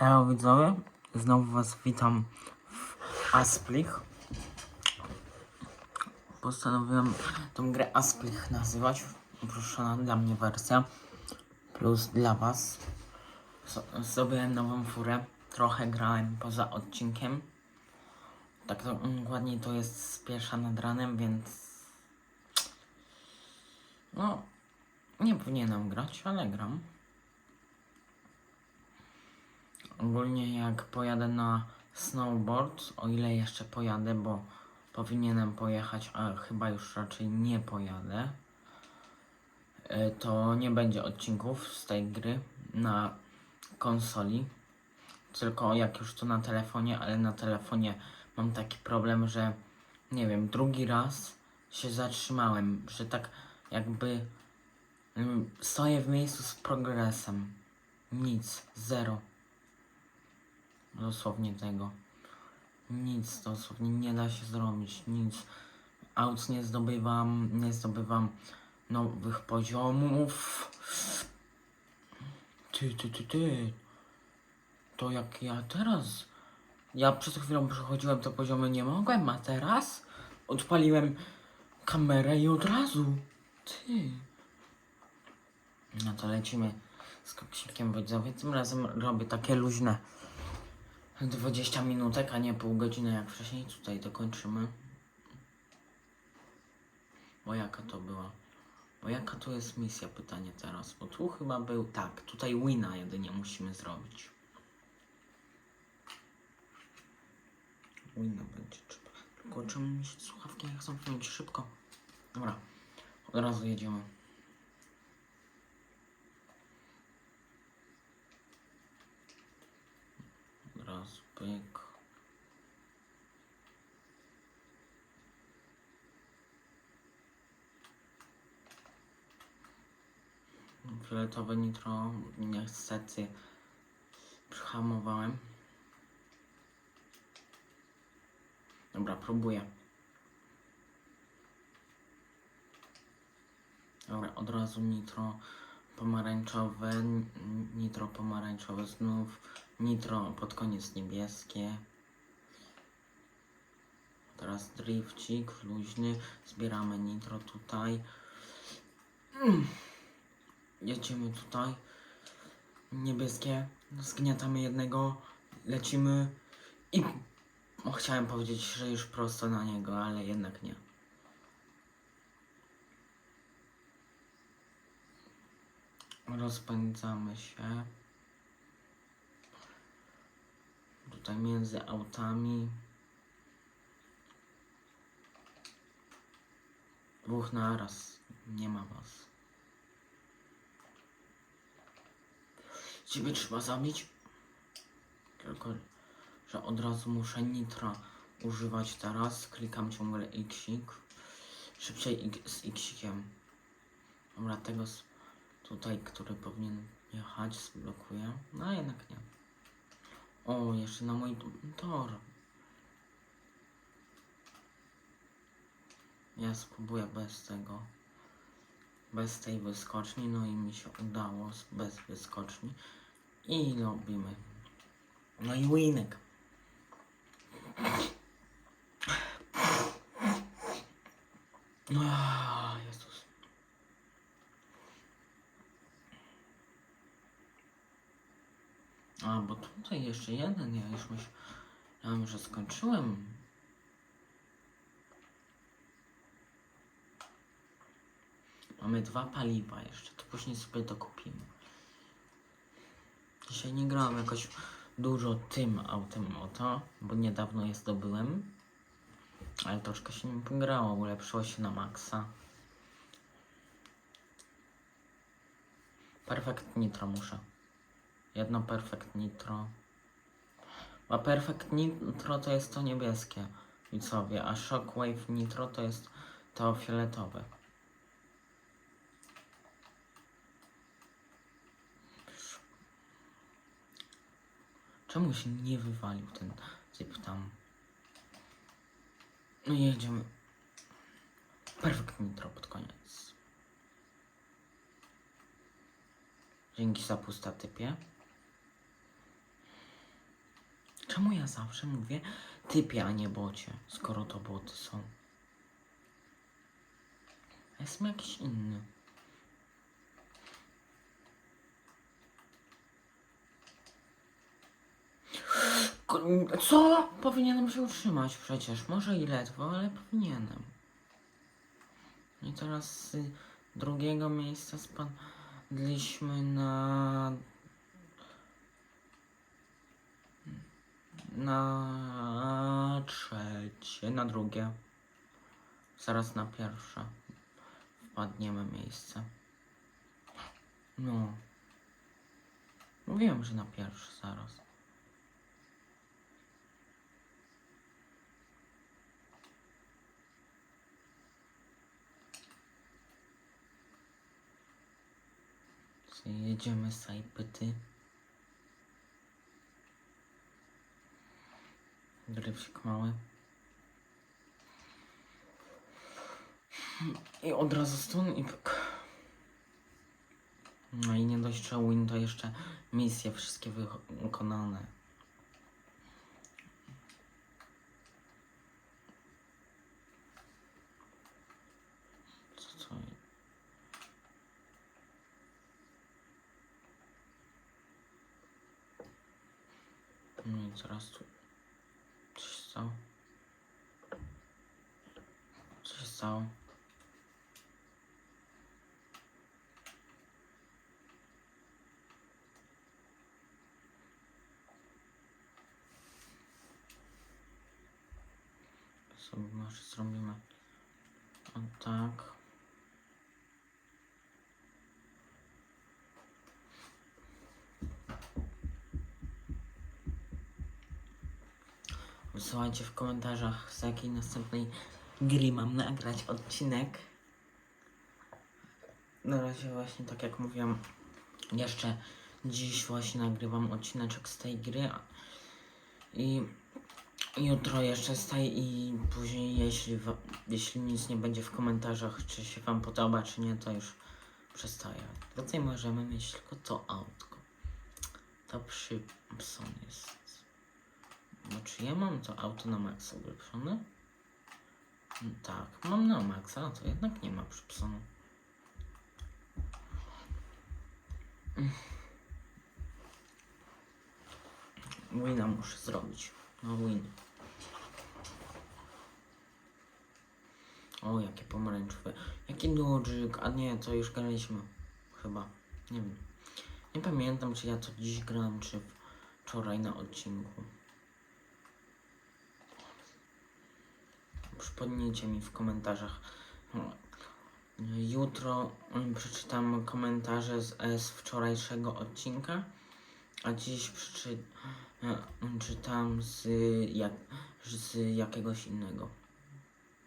Elo widzowie, znowu was witam w Asplich. Postanowiłem tą grę Asplich nazywać, uproszczona dla mnie wersja, plus dla was. So, zdobyłem nową furę, trochę grałem poza odcinkiem. Tak to dokładniej to jest z pierwsza nad ranem, więc... No, nie powinienem grać, ale gram. Ogólnie jak pojadę na snowboard, o ile jeszcze pojadę, bo powinienem pojechać, a chyba już raczej nie pojadę, y, to nie będzie odcinków z tej gry na konsoli, tylko jak już to na telefonie, ale na telefonie mam taki problem, że nie wiem, drugi raz się zatrzymałem, że tak jakby mm, stoję w miejscu z progresem. Nic, zero. Dosłownie tego. Nic, dosłownie nie da się zrobić, nic. Aut nie zdobywam, nie zdobywam nowych poziomów. Ty, ty, ty, ty. To jak ja teraz. Ja przed chwilą przechodziłem te poziomy, nie mogłem, a teraz odpaliłem kamerę i od razu. Ty. No to lecimy z koksikiem widzowie. Tym razem robię takie luźne 20 minutek, a nie pół godziny jak wcześniej. Tutaj dokończymy. Bo jaka to była? Bo jaka to jest misja? Pytanie teraz. Bo tu chyba był tak. Tutaj wina jedynie musimy zrobić. Wina będzie trzeba. Tylko czemu mi się słuchawki jak chcą wziąć szybko? Dobra. Od razu jedziemy. Od razu pyk. Fioletowe nitro, niestety przyhamowałem. Dobra, próbuję. Dobra, od razu nitro pomarańczowe, nitro pomarańczowe znów, nitro pod koniec niebieskie. Teraz drifcik luźny, zbieramy nitro tutaj. Mm. Jedziemy tutaj. Niebieskie, zgniatamy jednego, lecimy i... Chciałem powiedzieć, że już prosto na niego, ale jednak nie. Rozpędzamy się. Tutaj między autami. Dwóch naraz. Nie ma was. Ciebie trzeba zabić. Tylko, że od razu muszę nitra używać teraz. Klikam ciągle xik. Szybciej z xikiem. Dobra, tego tutaj, który powinien jechać, zblokuję. No jednak nie. O, jeszcze na mój tor. Ja spróbuję bez tego. Bez tej wyskoczni, no i mi się udało bez wyskoczni. I robimy. No i winek. Ah, Jezus. A, bo tutaj jeszcze jeden, ja już myślałem, że skończyłem. Mamy dwa paliwa jeszcze, to później sobie dokupimy. Dzisiaj nie grałem jakoś dużo tym autem oto, bo niedawno je zdobyłem. Ale troszkę się nim pograło, ulepszyło się na maksa. Perfect Nitro muszę. Jedno Perfect Nitro. A Perfect Nitro to jest to niebieskie, widzowie, a Shockwave Nitro to jest to fioletowe. Czemu się nie wywalił ten typ tam? No jedziemy. Perfect Nitro pod koniec. Dzięki za pusta typie. Czemu ja zawsze mówię typie, a nie bocie, skoro to boty są? Jestem jakiś inny. Co? Powinienem się utrzymać przecież. Może i ledwo, ale powinienem. I teraz z drugiego miejsca spadliśmy na. Na trzecie, na drugie. Zaraz na pierwsze. Wpadniemy miejsce. No. Mówiłem, że na pierwsze zaraz. Jedziemy z Sajpyty. Drywsik mały. I od razu stąd i pyk. No i nie dość, że win, to jeszcze misje wszystkie wy- wykonane. Co to jest? No teraz tu stało. Co się stało? sobie może zrobimy o tak. Wysyłajcie w komentarzach z jakiej następnej gry mam nagrać odcinek. Na razie właśnie tak jak mówiłem, jeszcze dziś właśnie nagrywam odcineczek z tej gry i jutro jeszcze z tej i później jeśli, jeśli nic nie będzie w komentarzach, czy się wam podoba, czy nie, to już przestaję. Tutaj możemy mieć tylko to autko. To przy jest. Czy ja mam to auto na maksa ulepszone? Tak, mam na maksa, a to jednak nie ma przypsone. Wina muszę zrobić. No win. O, jakie pomarańczowe. Jaki dodżyk. A nie, to już graliśmy. Chyba. Nie wiem. Nie pamiętam, czy ja to dziś grałem, czy wczoraj na odcinku. Przypomnijcie mi w komentarzach. Jutro mm, przeczytam komentarze z, z wczorajszego odcinka, a dziś przeczy, e, czytam z, jak, z jakiegoś innego.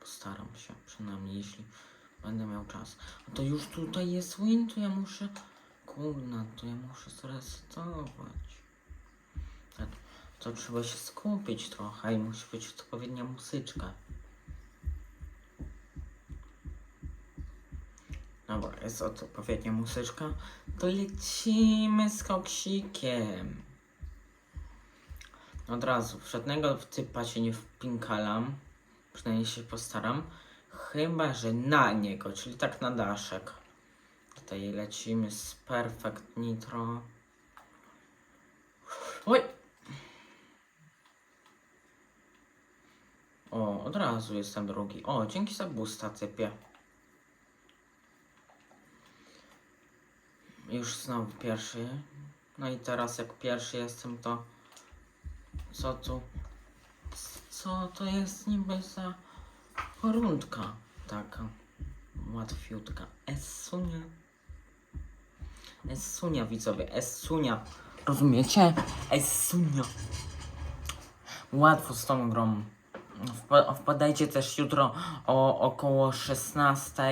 Postaram się, przynajmniej jeśli będę miał czas. A to już tutaj jest win, to ja muszę. Kurna, to ja muszę zresetować. Tak, to trzeba się skupić trochę i musi być odpowiednia muzyczka. Dobra, jest odpowiednia muzyczka. To lecimy z koksikiem. Od razu, w żadnego typa się nie wpinkalam. Przynajmniej się postaram. Chyba, że na niego, czyli tak na daszek. Tutaj lecimy z Perfect Nitro. Oj! O, od razu jestem drugi. O, dzięki za boosta, typie. Już znowu pierwszy. No i teraz jak pierwszy jestem, to co tu? Co to jest niby za rundka taka łatwiutka? Essunia. Essunia widzowie, Essunia. Rozumiecie? Essunia. Łatwo z tą grą. Wpa- Wpadajcie też jutro o około 16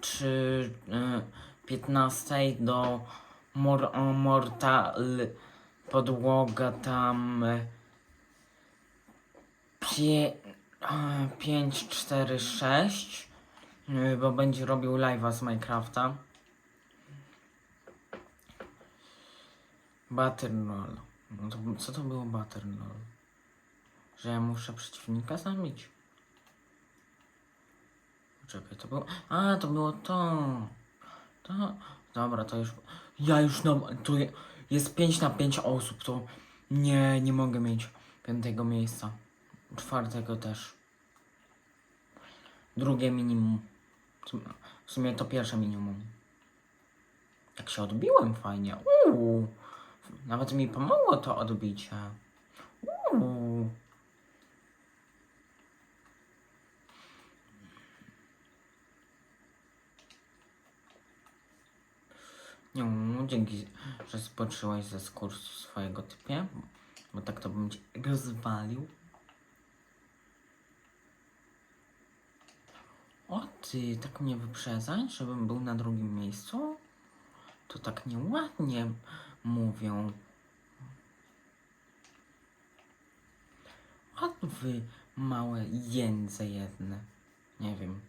czy y, 15 do Mor Mortal podłoga tam y, pie, a, 5, 4, 6 y, bo będzie robił live'a z Minecrafta. Battle Roll. No co to było Butternol? Że ja muszę przeciwnika zabić. Czekaj, to było... A, to było to. To... Dobra, to już... Ja już no... Tu je- jest 5 na 5 osób, to... Nie, nie mogę mieć piątego miejsca. Czwartego też. Drugie minimum. W sumie to pierwsze minimum. Jak się odbiłem fajnie. Uuu. Nawet mi pomogło to odbicie. Uuu. Nie, dzięki, że spoczyłeś ze kursu swojego typie, bo tak to bym cię rozwalił. O ty, tak mnie wyprzedzać, żebym był na drugim miejscu? To tak nieładnie mówią. O wy małe jędze jedne. Nie wiem.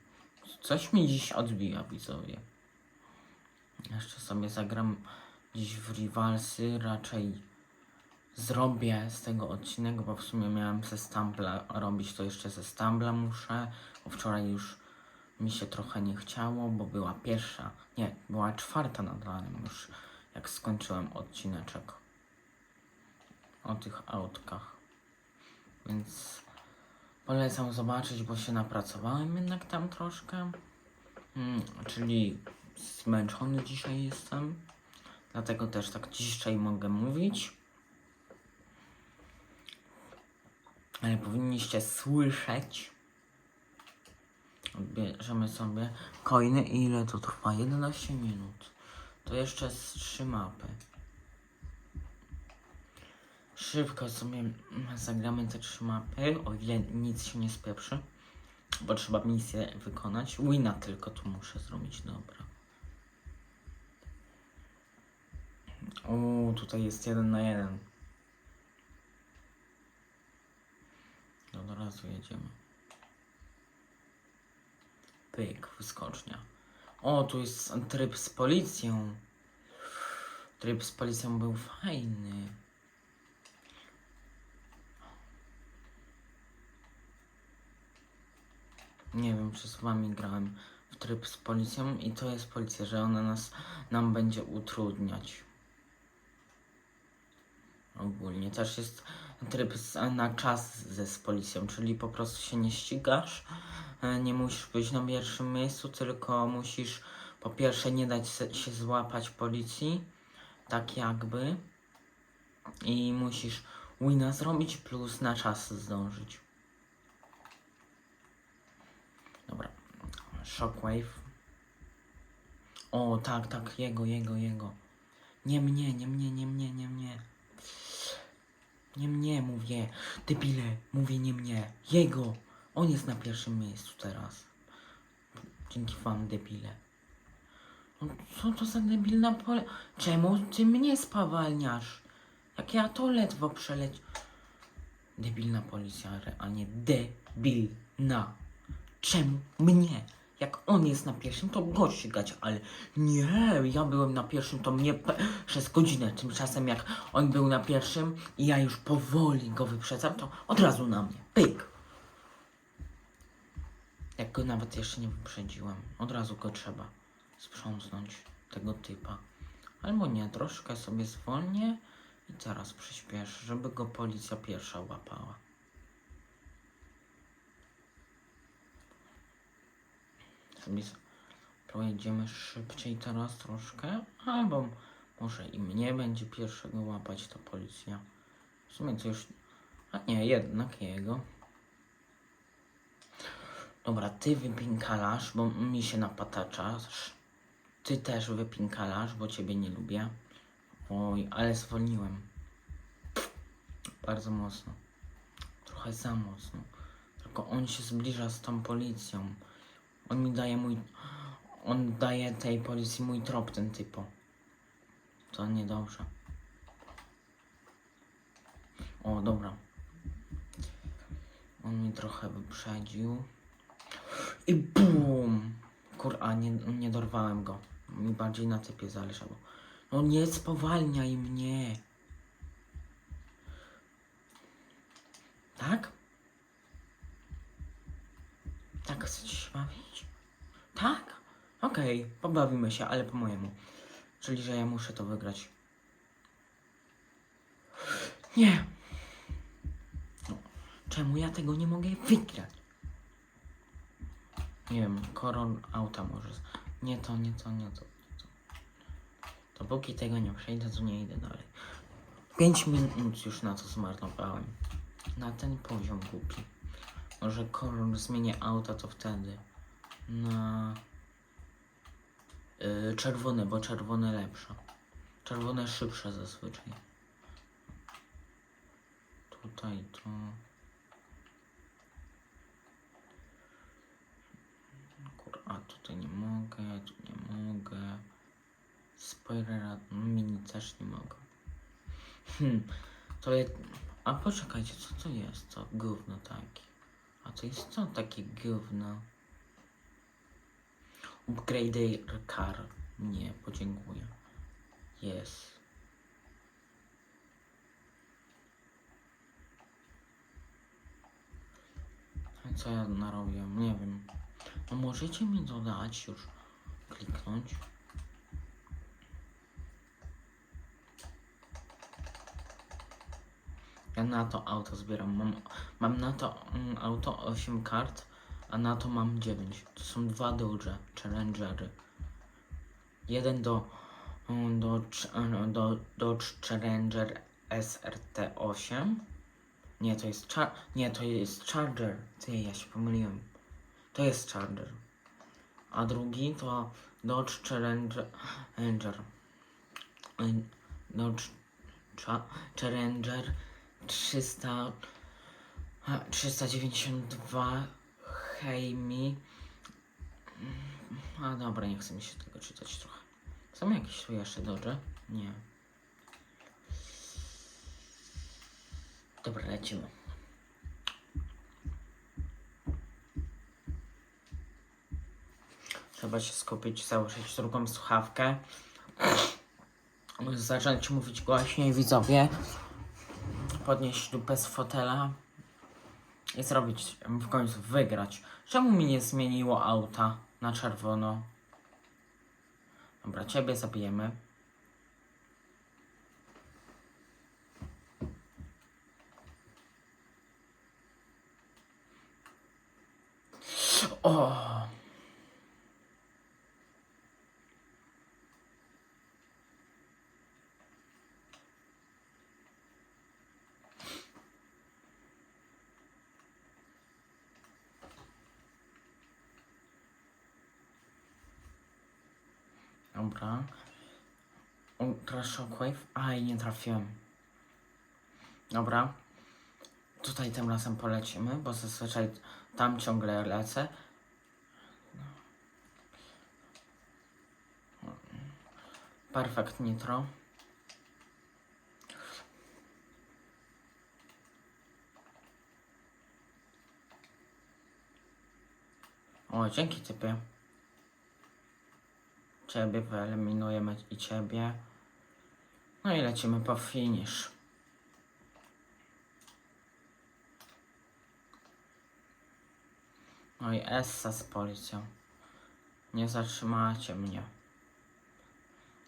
Coś mi dziś odbija, widzowie. Jeszcze sobie zagram dziś w Rivalsy. Raczej zrobię z tego odcinek, bo w sumie miałem ze Stambla robić to jeszcze ze Stambla muszę. Bo wczoraj już mi się trochę nie chciało, bo była pierwsza, nie, była czwarta nad ranem już, jak skończyłem odcineczek o tych autkach. Więc polecam zobaczyć, bo się napracowałem jednak tam troszkę. Mm, czyli zmęczony dzisiaj jestem. Dlatego też tak dzisiaj mogę mówić. Ale powinniście słyszeć. Bierzemy sobie coiny i ile to trwa? 11 minut. To jeszcze z trzy mapy. Szybko sobie zagramy te trzy mapy, o ile nic się nie spieprzy. Bo trzeba misję wykonać. Wina tylko tu muszę zrobić, dobra. O, tutaj jest jeden na jeden. No, Od razu jedziemy. Pyk, wyskocznia. O, tu jest tryb z policją. Tryb z policją był fajny. Nie wiem, czy z wami grałem w tryb z policją i to jest policja, że ona nas nam będzie utrudniać. Ogólnie też jest tryb na czas ze z policją, czyli po prostu się nie ścigasz, e, nie musisz być na pierwszym miejscu, tylko musisz po pierwsze nie dać się złapać policji, tak jakby, i musisz wina zrobić plus na czas zdążyć. Dobra, Shockwave. O, tak, tak, jego, jego, jego. Nie mnie, nie mnie, nie mnie, nie mnie. Nie mnie mówię. Debile, mówię nie mnie. Jego. On jest na pierwszym miejscu teraz. Dzięki wam, debile. No, co to za debilna pole... Czemu ty mnie spawalniasz? Jak ja to ledwo przeleć... Debilna policja, a nie debilna. Czemu mnie? Jak on jest na pierwszym, to go ścigać, ale nie, ja byłem na pierwszym, to mnie przez godzinę. Tymczasem jak on był na pierwszym i ja już powoli go wyprzedzam, to od razu na mnie. Pyk! Jak go nawet jeszcze nie wyprzedziłem, od razu go trzeba sprzątnąć, tego typa. Albo nie, troszkę sobie zwolnię i teraz przyspieszę, żeby go policja pierwsza łapała. Sobie pojedziemy szybciej teraz troszkę, albo może i mnie będzie pierwszego łapać ta policja. W sumie to już... A nie, jednak jego. Dobra, ty wypinkalasz, bo mi się napataczasz. Ty też wypinkalasz, bo ciebie nie lubię. Oj, ale zwolniłem. Bardzo mocno. Trochę za mocno. Tylko on się zbliża z tą policją. On mi daje mój... On daje tej policji mój trop, ten typo. To niedobrze. O, dobra. On mi trochę wyprzedził. I BUM! Kur, a nie, nie dorwałem go. Mi bardziej na typie zależało. No nie spowalniaj mnie! Tak? Chcecie się bawić? Tak? Okej, pobawimy się, ale po mojemu. Czyli, że ja muszę to wygrać. Nie! No, Czemu ja tego nie mogę wygrać? Nie wiem, koron auta może. Nie to, nie to, nie to, nie to. Dopóki tego nie przejdę, to nie idę dalej. 5 minut już na to zmarnowałem. Na ten poziom głupi. Może kolor zmienię auta, to wtedy. Na yy, czerwone, bo czerwone lepsze. Czerwone szybsze zazwyczaj. Tutaj to. A tutaj nie mogę, tu nie mogę. Spoilera mini też nie mogę. Hmm, to je... A poczekajcie, co to jest? To gówno takie. A to jest co takie gówno? Upgrade car. Nie, podziękuję. Jest. A co ja narobię? Nie wiem. No możecie mi dodać już. Kliknąć. Na to auto zbieram. Mam, mam na to mm, auto 8 kart, a na to mam 9. To są dwa duże Challengery. Jeden do, mm, do, Ch- do Dodge Challenger SRT8. Nie, to jest char- Nie, to jest Charger. Ty, ja się pomyliłem. To jest Charger. A drugi to Dodge Challenger. Dodge Cha- Challenger 300, a, 392 Hejmi. A dobra, nie chce mi się tego czytać trochę. Są jakieś tu jeszcze dobrze? Nie. Dobra, lecimy. Trzeba się skupić, założyć drugą słuchawkę. Zacząć mówić głośniej, widzowie podnieść dupę z fotela i zrobić, w końcu wygrać. Czemu mi nie zmieniło auta na czerwono? Dobra, ciebie zabijemy. O! Dobra. Ultra Shockwave. Aj, nie trafiłem. Dobra. Tutaj tym razem polecimy, bo zazwyczaj tam ciągle lecę. Perfect Nitro. O, dzięki typie. Ciebie wyeliminujemy i ciebie. No i lecimy po finish. No i Essa z policją. Nie zatrzymacie mnie.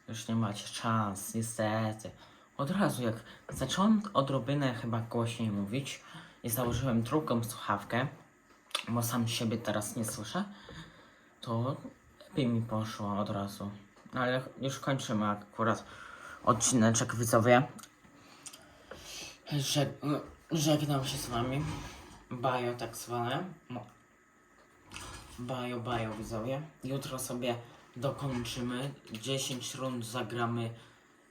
Już nie macie szans, niestety. Od razu jak zacząłem odrobinę chyba głośniej mówić i założyłem drugą słuchawkę, bo sam siebie teraz nie słyszę, to lepiej mi poszło od razu. Ale już kończymy akurat odcineczek widzowie. Żeg żegnam się z wami. Bajo tak zwane. No. Bajo, bajo widzowie. Jutro sobie dokończymy. 10 rund zagramy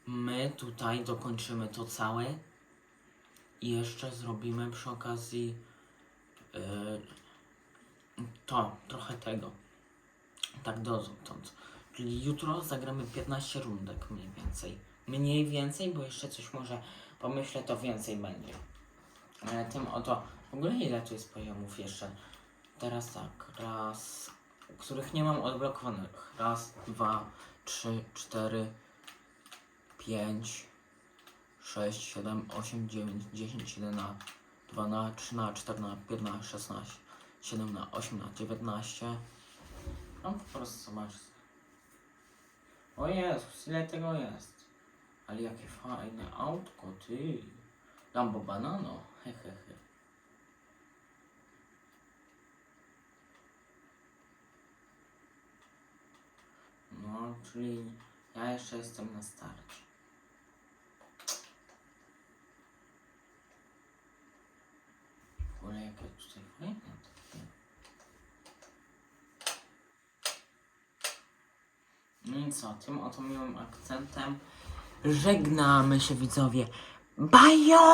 my tutaj, dokończymy to całe. I jeszcze zrobimy przy okazji yy, to, trochę tego. Tak dotąd. Czyli jutro zagramy 15 rundek mniej więcej. Mniej więcej, bo jeszcze coś może pomyślę, to więcej będzie. Ale tym oto, w ogóle ile tu jest poziomów jeszcze? Teraz tak, raz, których nie mam odblokowanych. Raz, dwa, trzy, cztery, pięć, sześć, siedem, osiem, dziewięć, dziesięć, dwanaście, trzynaście, czternaście, piętnaście, szesnaście, 7 na 8 na 19. No po prostu zobaczcie. O Jezus, ile tego jest. Ale jakie fajne autko, ty. Lambo banano, hehehe. No, czyli ja jeszcze jestem na starcie. W ogóle jakie tutaj fajne No i co, tym oto miłym akcentem żegnamy się widzowie. Bajo!